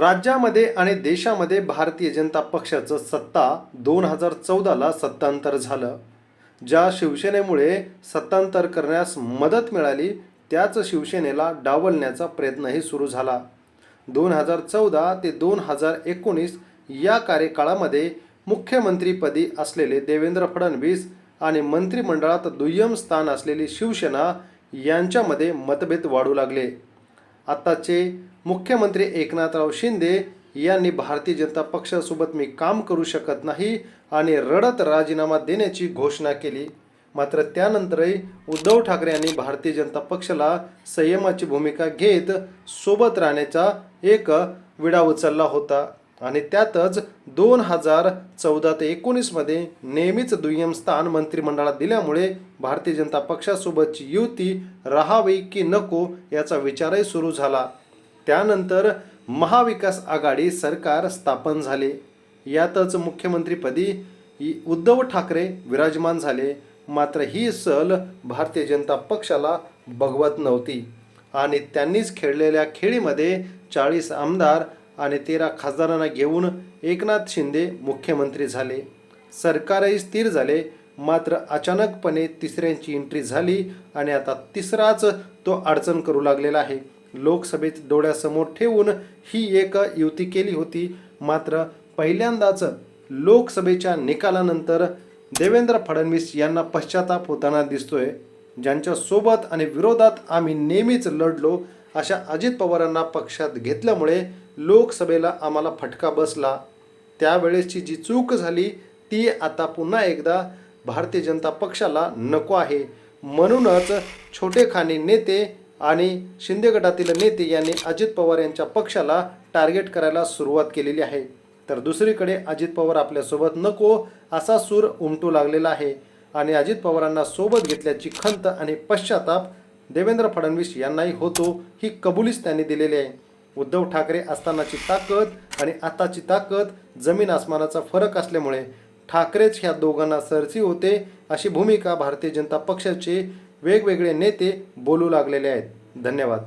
राज्यामध्ये आणि देशामध्ये भारतीय जनता पक्षाचं सत्ता दोन हजार चौदाला सत्तांतर झालं. ज्या शिवसेनेमुळे सत्तांतर करण्यास मदत मिळाली त्याच शिवसेनेला डावलण्याचा प्रयत्नही सुरू झाला. दोन हजार चौदा ते दोन हजार एकोणीस या कार्यकाळामध्ये मुख्यमंत्रीपदी असलेले देवेंद्र फडणवीस आणि मंत्रिमंडळात दुय्यम स्थान असलेली शिवसेना यांच्यामध्ये मतभेद वाढू लागले. आत्ताचे मुख्यमंत्री एकनाथराव शिंदे यांनी भारतीय जनता पक्षासोबत मी काम करू शकत नाही आणि रडत राजीनामा देण्याची घोषणा केली. मात्र त्यानंतरही उद्धव ठाकरे यांनी भारतीय जनता पक्षाला संयमाची भूमिका घेत सोबत राहण्याचा एक विडा उचलला होता. आणि त्यातच दोन हजार चौदा ते एकोणीसमध्ये नेहमीच दुय्यम स्थान मंत्रिमंडळात दिल्यामुळे भारतीय जनता पक्षासोबतची युती राहावी की नको याचा विचारही सुरू झाला. त्यानंतर महाविकास आघाडी सरकार स्थापन झाले. यातच मुख्यमंत्रीपदी इ- उद्धव ठाकरे विराजमान झाले. मात्र ही सल भारतीय जनता पक्षाला बघवत नव्हती. आणि त्यांनीच खेळलेल्या खेळीमध्ये चाळीस आमदार आणि तेरा खासदारांना घेऊन एकनाथ शिंदे मुख्यमंत्री झाले. सरकारही स्थिर झाले मात्र अचानकपणे तिसऱ्यांची एंट्री झाली आणि आता तिसराच तो अडचण करू लागलेला आहे. लोकसभेत डोळ्यासमोर ठेवून ही एक युती केली होती मात्र पहिल्यांदाच लोकसभेच्या निकालानंतर देवेंद्र फडणवीस यांना पश्चाताप होताना दिसतोय. ज्यांच्या सोबत आणि विरोधात आम्ही नेहमीच लढलो अशा अजित पवारांना पक्षात घेतल्यामुळे लोकसभेला आम्हाला फटका बसला. त्यावेळेसची जी चूक झाली ती आता पुन्हा एकदा भारतीय जनता पक्षाला नको आहे. म्हणूनच छोटेखानी नेते आणि शिंदे गटातील नेते यांनी अजित पवार यांच्या पक्षाला टार्गेट करायला सुरुवात केलेली आहे. तर दुसरीकडे अजित पवार आपल्यासोबत नको असा सूर उमटू लागलेला आहे. आणि अजित पवारांना सोबत घेतल्याची खंत आणि पश्चाताप देवेंद्र फडणवीस यांनाही होतो ही कबुलीच त्यांनी दिलेली आहे. उद्धव ठाकरे असतानाची ताकद आणि आताची ताकद जमीन आसमानाचा फरक असल्यामुळे ठाकरेच ह्या दोघांना सरसी होते अशी भूमिका भारतीय जनता पक्षाचे वेगवेगळे नेते बोलू लागलेले आहेत. धन्यवाद.